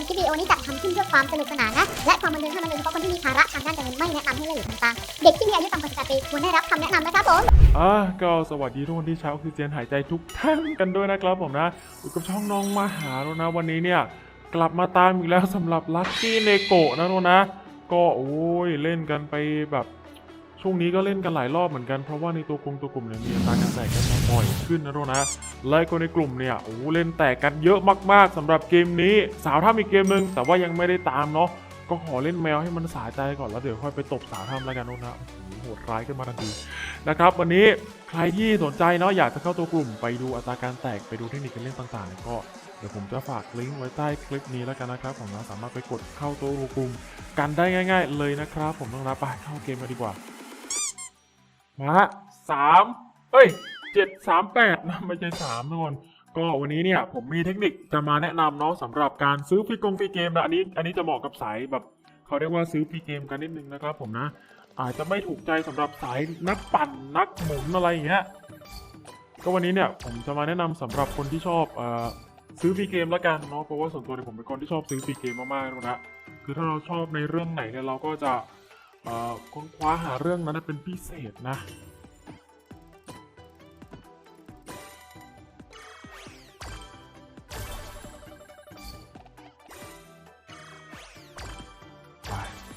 มคลิปวิดีโอนี้จัดทำขึ้นเพื่อความสนุกสนานนะ และความบันเทิงเท่านั้นโดยเฉพาะคนที่มีภาระทางด้านการเงินไม่แนะนำให้เล่นหรือทำตามเด็กที่มีอายุต่ำกว่า18ปีควรได้รับคำแนะนำนะครับผม อ่าก็สวัสดีทุกคนที่ใช้ออกซิเจนหายใจทุกท่านกันด้วยนะครับผมนะอยู่กับช่องน้องมาหาแล้วนะวันนี้เนี่ยกลับมาตามอีกแล้วสำหรับลัคกี้เนโกะนะโนนะ ก็โอ้ยเล่นกันไปแบบ ช่วงนี้ก็เล่นกันหลายรอบเหมือนกันเพราะว่าในตัวกลุ่มตัวกลุ่มเนี่ยมีอัตราการแตกกันมาบ่อยขึ้นนะโนนะและคนในกลุ่มเนี่ยโอ้เล่นแตกกันเยอะมาก ๆสำหรับเกมนี้ สาวถ้ามีเกมหนึ่งแต่ว่ายังไม่ได้ตามเนาะก็ขอเล่นแมวให้มันสาใจก่อนแล้วเดี๋ยวค่อยไปตบสาวทำแล้วกันโนนะโหดร้ายขึ้นมาทันทีนะครับวันนี้ใครที่สนใจเนาะอยากจะเข้าตัวกลุ่มไปดูอัตราการแตกไปดูเทคนิคการเล่นต่างๆก็เดี๋ยวผมจะฝากลิงก์ไว้ใต้คลิปนี้แล้วกันนะครับผมนะสามารถไปกดเข้าตัวกลุ่มกันได้ง่าย ๆ เลยนะครับ ผมต้องรับไปเข้าเกมกันดีกว่า มาสามเอ้ยเจ็ดสามแปดนะไม่ใช่สามทุกคนก็วันนี้เนี่ยผมมีเทคนิคจะมาแนะนำเนาะสำหรับการซื้อฟรีกงฟรีเกมนะอันนี้อันนี้จะเหมาะกับสายแบบเขาเรียกว่าซื้อฟรีเกมกันนิดนึงนะครับผมนะ อาจจะไม่ถูกใจสำหรับสายนักปั่นนักหมุนอะไรอย่างเงี้ยก็วันนี้เนี่ยผมจะมาแนะนำสำหรับคนที่ชอบอซื้อฟรีเกมละกันเนาะเพราะว่าส่วนตัวเนี่ยผมเป็นคนที่ชอบซื้อฟรีเกมมากๆเลยนะคือถ้าเราชอบในเรื่องไหนเนี่ยเราก็จะ เอ่อค้นคว้าหาเรื่องนั้นเป็นพิเศษนะ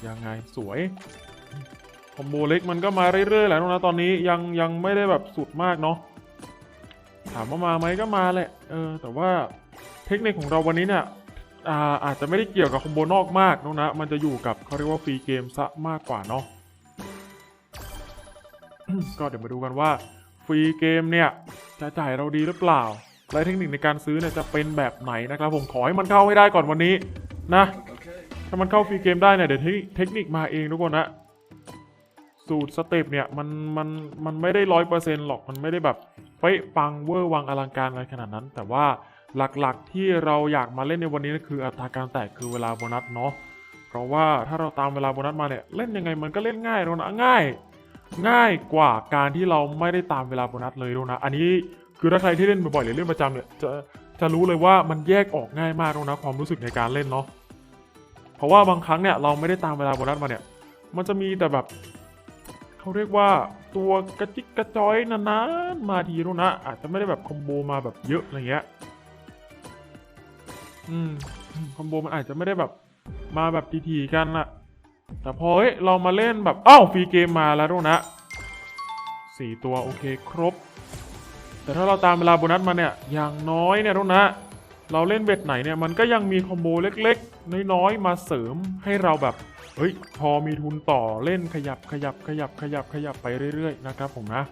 ยังไงสวย คอมโบเล็กมันก็มาเรื่อยๆแหละน้องนะตอนนี้ยังยังไม่ได้แบบสุดมากเนาะถามว่ามาไหมก็มาแหละ เออ แต่ว่าเทคนิคของเราวันนี้เนี่ย อาอาจจะไม่ได้เกี่ยวกับคอมโบนอกมากน้องนะ มันจะอยู่กับเขาเรียกว่าฟรีเกมซะมากกว่าเนาะก็เดี๋ยวมาดูกันว่าฟรีเกมเนี่ย จะจ่ายเราดีหรือเปล่า และเทคนิคในการซื้อเนี่ยจะเป็นแบบไหนนะครับ ผมขอให้มันเข้าให้ได้ก่อนวันนี้นะ ถ้ามันเข้าฟรีเกมได้เนี่ยเดี๋ยวเทคเทคนิคมาเองทุกคนนะสูตรสเต็ปเนี่ยมันมันมันไม่ได้ร้อยเปอร์เซ็นต์หรอกมันไม่ได้แบบเป๊ะปังเวอร์วังอลังการอะไรขนาดนั้น แต่ว่า หลักๆที่เราอยากมาเล่นในวันนี้ก็คืออัตราการแตกคือเวลาโบนัสเนาะเพราะว่าถ้าเราตามเวลาโบนัสมาเนี่ยเล่นยังไงมันก็เล่นง่ายแล้วนะง่าย ง่ายกว่าการที่เราไม่ได้ตามเวลาโบนัสเลยแล้วนะ อันนี้คือถ้าใครที่เล่นบ่อยๆหรือเล่นประจำเนี่ยจะจะรู้เลยว่ามันแยกออกง่ายมากแล้วนะความรู้สึกในการเล่นเนาะเพราะว่าบางครั้งเนี่ยเราไม่ได้ตามเวลาโบนัสมาเนี่ย มันจะมีแต่แบบเขาเรียกว่าตัวกระจิกกระจอยนานๆมาทีรู้นะอาจจะไม่ได้แบบคอมโบมาแบบเยอะอะไรเงี้ย อืมคอมโบมันอาจจะไม่ได้แบบมาแบบทีๆกันอะแต่พอเฮ้ยเรามาเล่นแบบอ้าวฟรีเกมมาแล้วนะสี่ตัวโอเคครบ แต่ถ้าเราตามเวลาโบนัสมาเนี่ยอย่างน้อยเนี่ยรู้นะ เราเล่นเบ็ดไหนเนี่ยมันก็ยังมีคอมโบเล็กๆ น้อยๆ มาเสริมให้เราแบบเฮ้ยพอมีทุนต่อเล่นขยับขยับขยับขยับขยับไปเรื่อยๆนะครับผมนะ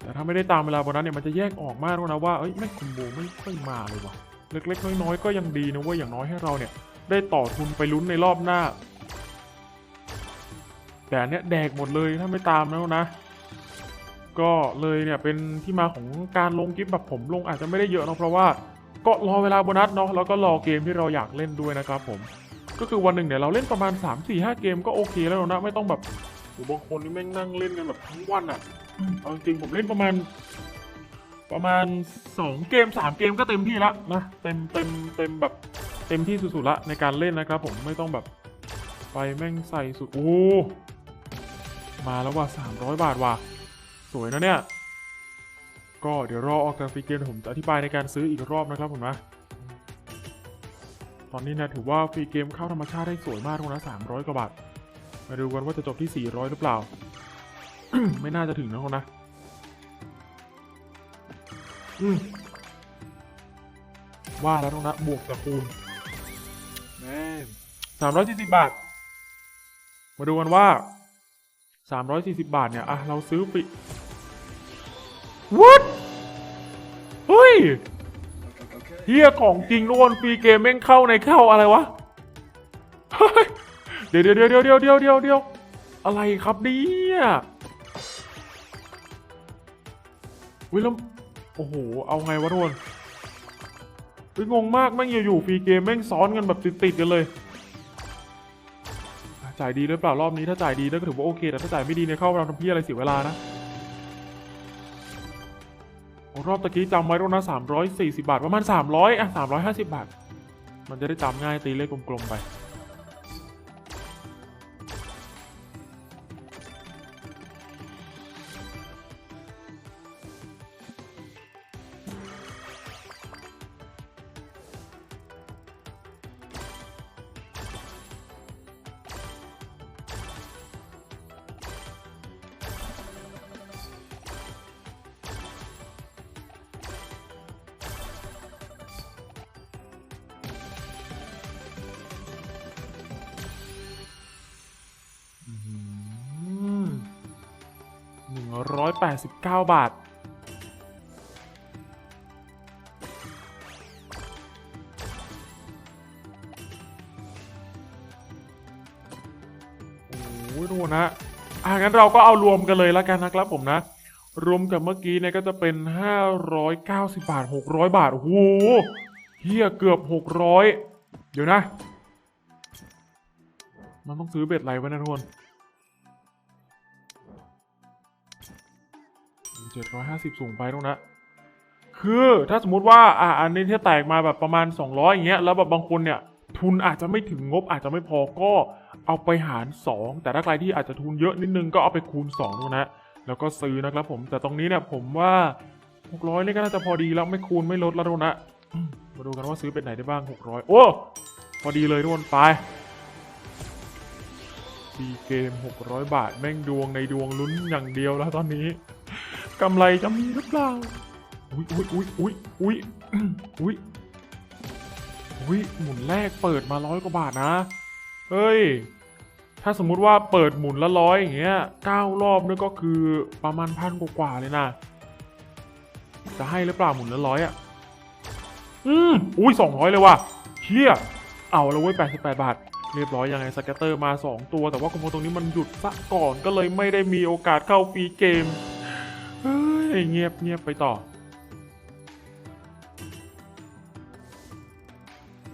แต่ถ้าไม่ได้ตามเวลาโบนัสเนี่ยมันจะแยกออกมากนะว่าเอ้ยแม่งคอมโบไม่ค่อยมาเลยว่ะ เล็กๆน้อยๆก็ยังดีนะเว่าอย่างน้อยให้เราเนี่ย ได้ต่อทุนไปลุ้นในรอบหน้า แต่อันเนี้ยแดกหมดเลยถ้าไม่ตามแล้วนะ ก็เลยเนี่ยเป็นที่มาของการลงคลิปแบบผมลงอาจจะไม่ได้เยอะเนอะเพราะว่าก็รอเวลาโบนัสเนาะแล้วก็รอเกมที่เราอยากเล่นด้วยนะครับผมก็คือวันหนึ่งเนี่ยเราเล่นประมาณ 3 4 5 เกมก็โอเคแล้วนะไม่ต้องแบบโอ้บางคนนี่แม่งนั่งเล่นกันแบบทั้งวันอะ่ะเอาจริงๆผมเล่นประมาณ ประมาณ 2 เกม 3 เกมก็เต็มที่ละนะเต็มเต็มเต็มแบบเต็มที่สุดๆละในการเล่นนะครับผมไม่ต้องแบบไปแม่งใส่สุดโอ้มาแล้วว่า 300 บาทว่ะสวยนะเนี่ย ก็เดี๋ยวรอออกจากฟรีเกมผมจะอธิบายในการซื้ออีกรอบนะครับผมนะ ตอนนี้นะถือว่าฟรีเกมเข้าธรรมชาติได้สวยมากทุกนะ300 กว่าบาท มาดูกันว่าจะจบที่ 400 หรือเปล่า ไม่น่าจะถึงนะคนนะ อืมว่าแล้วทุกนะบวกกับคูณแม่สามร้อยสี่สิบบาท มาดูกันว่าสามร้อยสี่สิบบาทเนี่ย อะ เราซื้อฟรี What เฮ้ยเฮียของจริงล้วนฟรีเกมแม่งเข้าในเข้าอะไรวะเฮ้ยเดี๋ยวเดี๋ยวเดี๋ยวเดี๋ยวเดี๋ยวเดี๋ยวเดี๋ยวอะไรครับเนี่ยวิแล้ว โอ้โห เอาไงวะทุกคนงงมากแม่งอยู่ๆฟรีเกมแม่งซ้อนกันแบบติดๆกันเลย จ่ายดีหรือเปล่ารอบนี้ถ้าจ่ายดีก็ถือว่าโอเค แต่ถ้าจ่ายไม่ดีเนี่ยเข้าเราทำเพี้ยอะไรเสียเวลานะอรอบตะกี้จำไว้แล้วนะ340 บาท ประมาณ 300 อะ 350 บาท มันจะได้จำง่ายตีเลขกลมๆไป หนึ่งร้อยแปดสิบเก้าบาท โอ้โหดูนะอะงั้นเราก็เอารวมกันเลยแล้วกันนะครับผมนะ รวมกับเมื่อกี้เนี่ยก็จะเป็น 590 บาท 600 บาท โอ้โหเฮียเกือบ 600 เดี๋ยวนะ มันต้องซื้อเบ็ดอะไรไว้นะทุกคน เจ็ดร้อยห้าสิบสูงไปตรงนะ คือถ้าสมมติว่าอ่าอันนี้ที่แตกมาแบบประมาณ 200 อย่างเงี้ย แล้วแบบบางคนเนี่ย ทุนอาจจะไม่ถึงงบอาจจะไม่พอก็เอาไปหาร 2 แต่ถ้าใครที่อาจจะทุนเยอะนิดนึงก็เอาไปคูณ2ดูนะ แล้วก็ซื้อนะครับผม แต่ตรงนี้เนี่ยผมว่า 600 นี่ก็น่าจะพอดีแล้วไม่คูณไม่ลดแล้วนะ มาดูกันว่าซื้อเป็นไหนได้บ้าง 600 โอ้ พอดีเลยทุกคนไปซีเกม 600 บาท แม่งดวงในดวงลุ้นอย่างเดียวแล้วตอนนี้ กำไรจะมีหรือเปล่า อุ้ยอุ้ยอุ้ยอุ้ยอุ้ยอุ้ยอุ้ยหมุนแรกเปิดมาร้อยกว่าบาทนะ เฮ้ย ถ้าสมมุติว่าเปิดหมุนละร้อยอย่างเงี้ยเก้ารอบนี่ก็คือประมาณพันกว่าเลยนะ จะให้หรือเปล่าหมุนละร้อยอะ อืมอุ้ยสองร้อยเลยว่ะเฮียเอาแล้วเว้ยแปดสิบแปดบาทเรียบร้อยยังไงสแกตเตอร์มา 2 ตัว แต่ว่าคอมโบตรงนี้มันหยุดซะก่อนก็เลยไม่ได้มีโอกาสเข้าฟรีเกม เงียบเงียบไปต่อ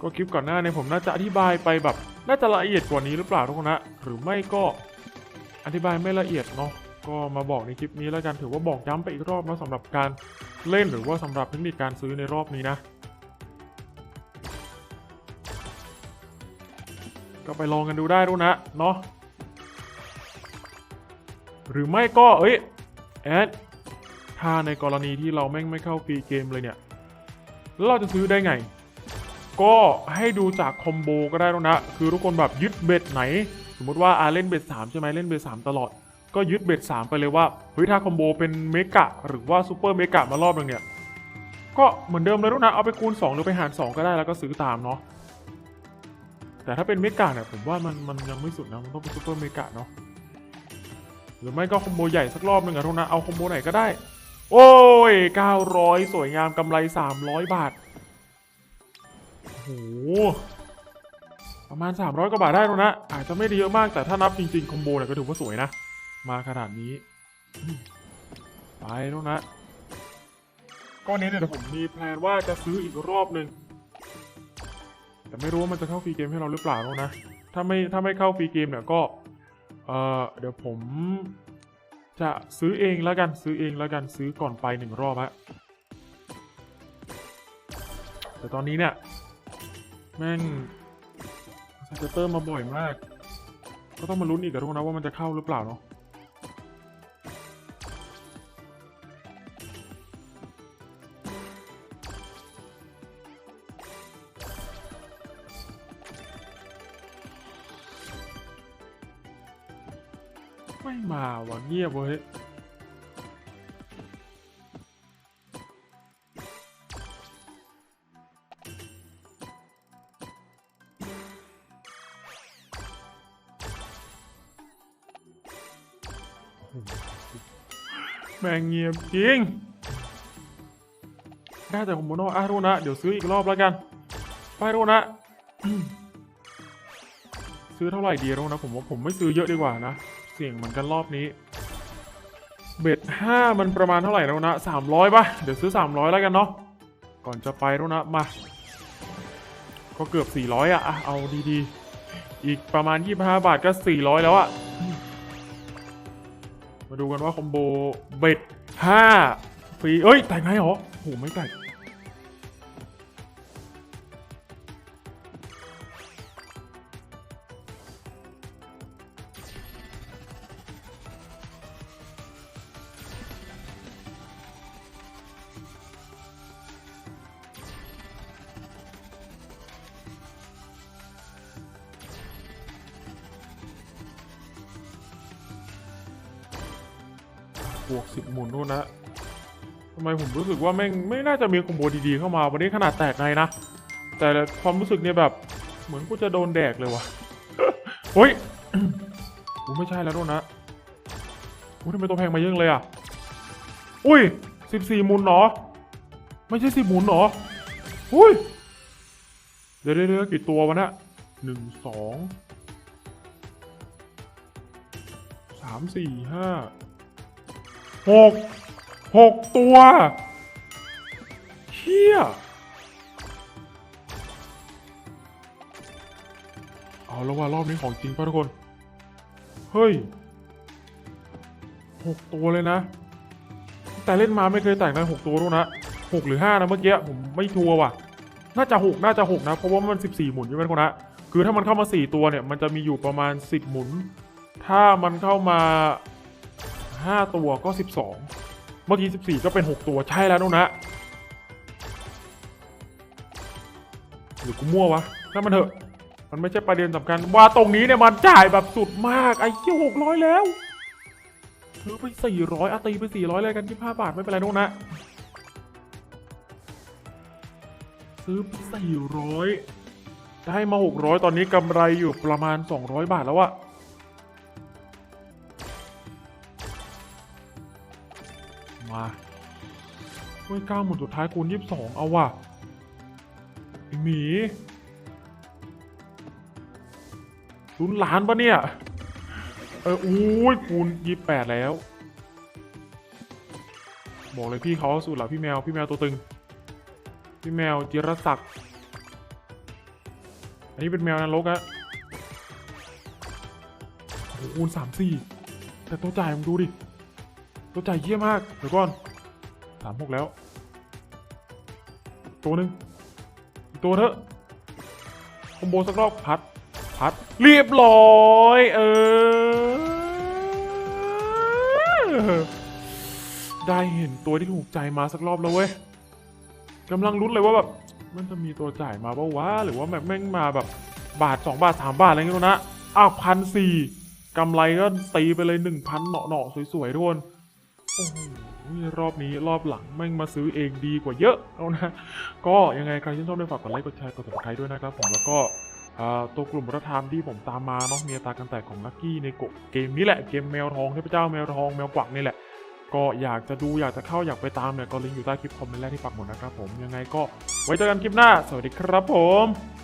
ก็คลิปก่อนหน้าเนี่ยผมน่าจะอธิบายไปแบบน่าจะละเอียดกว่านี้หรือเปล่าทุกคนนะหรือไม่ก็อธิบายไม่ละเอียดเนาะก็มาบอกในคลิปนี้แล้วกันถือว่าบอกย้ำไปอีกรอบนะสำหรับการเล่นหรือว่าสำหรับเทคนิคการซื้อในรอบนี้นะ ก็ไปลองกันดูได้ด้วยนะเนาะหรือไม่ก็เอ้ยแอด ถ้าในกรณีที่เราแม่งไม่เข้าฟรีเกมเลยเนี่ยแล้วเราจะซื้อได้ไง ก็ให้ดูจากคอมโบก็ได้แล้วนะ คือทุกคนแบบยึดเบ็ดไหน สมมติว่าอาเล่นเบ็ดสามใช่ไหมเล่นเบ็ดสามตลอด ก็ยึดเบ็ดสามไปเลยว่าเฮ้ยถ้าคอมโบเป็นเมกะหรือว่าซูเปอร์เมกะมารอบนึงเนี่ยก็เหมือนเดิมเลยลูกนะ เอาไปคูณ 2 หรือไปหาร 2 ก็ได้แล้วก็ซื้อตามเนาะแต่ถ้าเป็นเมกะเนี่ยผมว่ามันมันยังไม่สุดนะ มันต้องเป็นซูเปอร์เมกะเนาะหรือไม่ก็คอมโบใหญ่สักรอบหนึ่งอะทุกนะ เอาคอมโบไหนก็ได้ โอ้ย 900 สวยงามกำไร 300 บาท โอ้โห ประมาณ 300 กว่าบาทได้แล้วนะ อาจจะไม่ได้เยอะมากแต่ถ้านับจริงๆ คอมโบเนี่ยก็ถือว่าสวยนะ มาขนาดนี้ ไปแล้วนะก้อนนี้เนี่ยเดี๋ยวผมมีแพลนว่าจะซื้ออีกรอบหนึ่งแต่ไม่รู้ว่ามันจะเข้าฟรีเกมให้เราหรือเปล่าแล้วนะ ถ้าไม่ถ้าไม่เข้าฟรีเกมเนี่ยก็ เออเดี๋ยวผม จะซื้อเองแล้วกันซื้อเองแล้วกันซื้อก่อนไปหนึ่งรอบฮะแต่ตอนนี้เนี่ย แม่งสเตเตอร์มาบ่อยมาก ก็ต้องมาลุ้นอีกกับทุกคนนะว่ามันจะเข้าหรือเปล่าเนาะ ไม่มาว่ะเงียบเว้ยแม่งเงียบจริงได้แต่ของโมโนอะรู้นะ เดี๋ยวซื้ออีกรอบแล้วกัน ไปรู้นะ ซื้อเท่าไหร่ดีรู้นะ ผมว่าผมไม่ซื้อเยอะดีกว่านะ เสี่ยงเหมือนกันรอบนี้ เบ็ดห้ามันประมาณเท่าไหร่แล้วนะสามร้อยป่ะ เดี๋ยวซื้อสามร้อยแล้วกันเนาะ ก่อนจะไปแล้วนะ มา ก็เกือบสี่ร้อยอะอะเอาดีๆ อีกประมาณยี่บห้าบาทก็สี่ร้อยแล้วอะมาดูกันว่าคอมโบเบ็ดห้าฟรี เอ้ยแต่งไงเหรอโหไม่แต่ บวกสิบหมุนนู่นนะทำไมผมรู้สึกว่าแม่งไม่น่าจะมีคอมโบดีๆเข้ามา วันนี้ขนาดแตกในนะ แต่ความรู้สึกเนี่ยแบบ เหมือนกูจะโดนแดกเลยวะเฮ้ยกูไม่ใช่แล้วโดนนะอุ้ยทำไมตัวแพงมาเยอะเลยอะ อุ้ยสิบสี่หมุนเหรอไม่ใช่สิบหมุนเหรออุ้ยเดี๋ยวเดี๋ยวกี่ตัววะเนะหนึ่งสองสามสี่ห้า หกหกตัวเชี่ยเอาแล้วว่ารอบนี้ของจริงป่ะทุกคน เฮ้ยหกตัวเลยนะ แต่เล่นมาไม่เคยแตกในหกตัวด้วยนะหกหรือห้านะเมื่อกี้ผมไม่ทัวร์ว่ะ น่าจะหกน่าจะหกนะ เพราะว่ามันสิบสี่หมุนใช่ไหมทุกคนนะคือถ้ามันเข้ามาสี่ตัวเนี่ย มันจะมีอยู่ประมาณสิบหมุน ถ้ามันเข้ามา ห้าตัวก็สิบสองเมื่อกี้สิบสี่ก็เป็นหกตัวใช่แล้วนุนะ หรือกูมั่ววะถ้ามันเถอะ มันไม่ใช่ประเด็นสำคัญ ว่าตรงนี้เนี่ยมันจ่ายแบบสุดมาก ไอ้เจ้าหกร้อยแล้วซื้อไปสี่ร้อยอาตีไปสี่ร้อยเลยกันที่ห้าบาท ไม่เป็นไรนุนะซื้อไปสี่ร้อยได้มาหกร้อยตอนนี้กำไรอยู่ประมาณสองร้อยบาทแล้วอะ มาเฮ้ยเก้าหมุนสุดท้ายคูณยี่สิบสองเอาว่ะไอหมีลุ้นล้านปะเนี่ย เอออุ้ยคูณยี่แปดแล้ว บอกเลยพี่เขาสุดหละพี่แมว พี่แมวตัวตึง พี่แมวจิรศักดิ์อันนี้เป็นแมวนรกอะโอ้โหคูณสามสี่แต่ตัวจ่ายมึงดูดิ ตัวจ่ายเยี่ยมาก เดี๋ยวก่อนสามหกแล้ว ตัวหนึ่งตัวเถอะคอมโบสักรอบพัด พัด เรียบร้อย เออ ได้เห็นตัวที่ถูกใจมาสักรอบแล้วเว้ยกำลังลุ้นเลยว่าแบบ มันจะมีตัวจ่ายมาเปล่าวะหรือว่าแบบแม่งมาแบบ บาทสองบาทสามบาทอะไรเงี้ยนะอ้าวพันสี่กำไรก็ตีไปเลยหนึ่งพันเหนาะเนาะๆสวยๆทุกคน โอ้โหรอบนี้รอบหลังแม่งมาซื้อเองดีกว่าเยอะเอานะ ก็ยังไงใครที่ชอบได้ฝากกดไลค์กดแชร์กดติดตามด้วยนะครับผมแล้วก็ตัวกลุ่มรัฐธรรมที่ผมตามมาเนาะมีอัตาการแตกของลัคกี้ในโกเกมนี้แหละเกมแมวทองเทพเจ้าแมวทองแมวกวักนี่แหละ ก็อยากจะดูอยากจะเข้าอยากไปตามเนี่ยก็ลิงก์อยู่ใต้คลิปคอมเมนต์แรกที่ปักหมดนะครับผมยังไงก็ไว้เจอกันคลิปหน้า สวัสดีครับผม